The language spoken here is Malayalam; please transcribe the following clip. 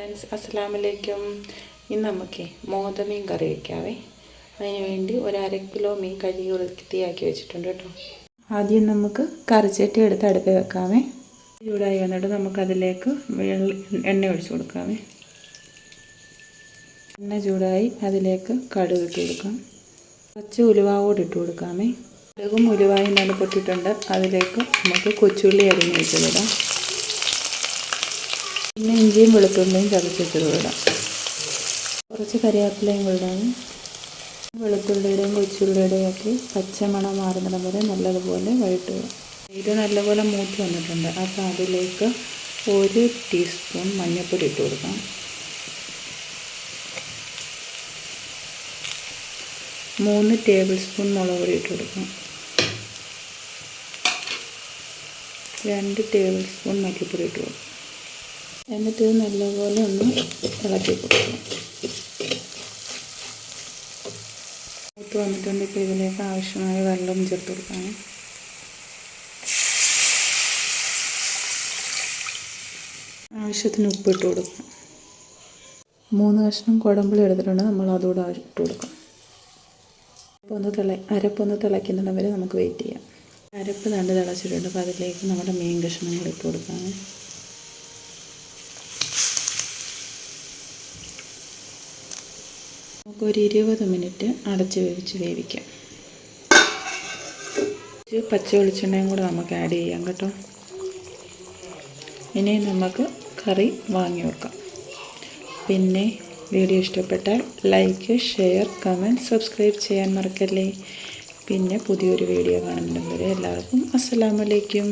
ഫ്രണ്ട്സ് അസ്സലാമലൈക്കും. ഇന്ന് നമുക്ക് മോതമീൻ കറി വയ്ക്കാവേ അതിന് വേണ്ടി ഒരു അര കിലോ മീൻ കഴുകി വൃത്തിയാക്കി വെച്ചിട്ടുണ്ട് കേട്ടോ. ആദ്യം നമുക്ക് കറിച്ചട്ടി എടുത്ത് അടുപ്പ് വെക്കാമേ ചൂടായി വന്നിട്ട് നമുക്കതിലേക്ക് എണ്ണ ഒഴിച്ചു കൊടുക്കാമേ എണ്ണ ചൂടായി അതിലേക്ക് കടുക് ഇട്ട് കൊടുക്കാം. കുറച്ച് ഉലുവാവോട് ഇട്ട് കൊടുക്കാമേ കടുകും ഉലുവായും നല്ല പൊട്ടിട്ടുണ്ട് അതിലേക്ക് നമുക്ക് കൊച്ചുള്ളി അരിഞ്ഞ് പിന്നെ ഇഞ്ചിയും വെളുത്തുള്ളിയും ചതച്ചിട്ട് ഇടാം കുറച്ച് കറിവേപ്പിലയും ഇടാം. വെളുത്തുള്ളിയുടെയും കൊച്ചുള്ളിയുടെയും ഒക്കെ പച്ചമണം മാറുന്നിടം വരെ നല്ലതുപോലെ വഴറ്റുക. ഇത് നല്ലപോലെ മൂത്ത് വന്നിട്ടുണ്ട്. അപ്പോൾ അതിലേക്ക് ഒരു ടീസ്പൂൺ മഞ്ഞൾപ്പൊടി ഇട്ട് കൊടുക്കാം. മൂന്ന് ടേബിൾ സ്പൂൺ മുളക് പൊടി ഇട്ട് കൊടുക്കാം. രണ്ട് ടേബിൾ സ്പൂൺ മല്ലിപ്പൊടി ഇട്ട് കൊടുക്കാം. എന്നിട്ട് നല്ലപോലെ ഒന്ന് ഇളക്കി കൊടുക്കണം. മൂത്ത് വന്നിട്ടുണ്ട്. ഇപ്പോൾ ഇതിലേക്ക് ആവശ്യമായ വെള്ളം ചേർത്ത് കൊടുക്കാം. ആവശ്യത്തിന് ഉപ്പിട്ട് കൊടുക്കാം. മൂന്ന് കഷ്ണം കുടമ്പുളി എടുത്തിട്ടുണ്ട്. നമ്മൾ അതുകൂടെ ഇട്ട് കൊടുക്കാം. ഒന്ന് തിള അരപ്പൊന്ന് തിളയ്ക്കുന്നിടം വരെ നമുക്ക് വെയിറ്റ് ചെയ്യാം. അരപ്പ് രണ്ട് തിളച്ചിട്ടുണ്ട്. അപ്പോൾ അതിലേക്ക് നമ്മുടെ മീൻ കഷ്ണങ്ങൾ ഇട്ട് കൊടുക്കാം. നമുക്ക് ഒരു ഇരുപത് മിനിറ്റ് അടച്ച് വേവിച്ച് വേവിക്കാം. പച്ച വെളിച്ചെണ്ണയും കൂടെ നമുക്ക് ആഡ് ചെയ്യാം കേട്ടോ. ഇനി നമുക്ക് കറി വാങ്ങി വെക്കാം. പിന്നെ വീഡിയോ ഇഷ്ടപ്പെട്ടാൽ ലൈക്ക് ഷെയർ കമന്റ് സബ്സ്ക്രൈബ് ചെയ്യാൻ മറക്കല്ലേ. പിന്നെ പുതിയൊരു വീഡിയോ കാണുന്നുണ്ടെങ്കിൽ എല്ലാവർക്കും അസ്സലാമലൈക്കും